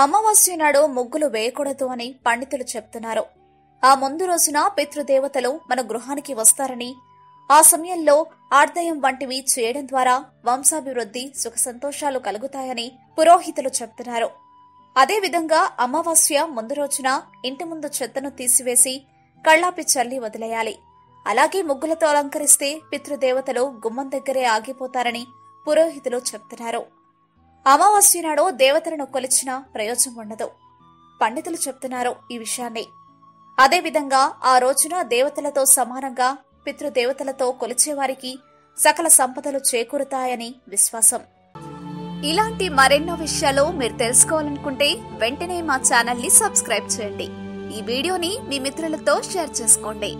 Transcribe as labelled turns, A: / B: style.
A: అమావాస్య నాడు ముగ్గులు వేయకూడదు అని పండితులు చెప్తున్నారు. ఆ ముందు రోజున పితృదేవతలు మన గృహానికి వస్తారని ఆ సమయంలో ఆర్దయం వంటివి చేయడం ద్వారా వంశాభివృద్ధి సుఖ సంతోషాలు కలుగుతాయని పురోహితులు చెప్తున్నారు. అదేవిధంగా అమావాస్య ముందు రోజున ఇంటి ముందు చెత్తను తీసివేసి కళ్ళాపి చల్లి వదిలేయాలి. అలాగే ముగ్గులతో అలంకరిస్తే పితృదేవతలు గుమ్మం దగ్గరే ఆగిపోతారని పురోహితులు చెప్తున్నారు. అమావాస్య నాడు దేవతలను కొలిచిన ప్రయోజనం ఉండదు. పండితులు చెప్తున్నారు ఈ విషయాన్ని. అదేవిధంగా ఆ రోజున దేవతలతో సమానంగా పితృదేవతలతో కొలిచేవారికి సకల సంపదలు చేకూరుతాయని విశ్వాసం. ఇలాంటి మరెన్నో విషయాలు మీరు తెలుసుకోవాలనుకుంటే వెంటనే మా ఛానల్ని సబ్స్క్రైబ్ చేయండి. ఈ వీడియోని మీ మిత్రులతో షేర్ చేసుకోండి.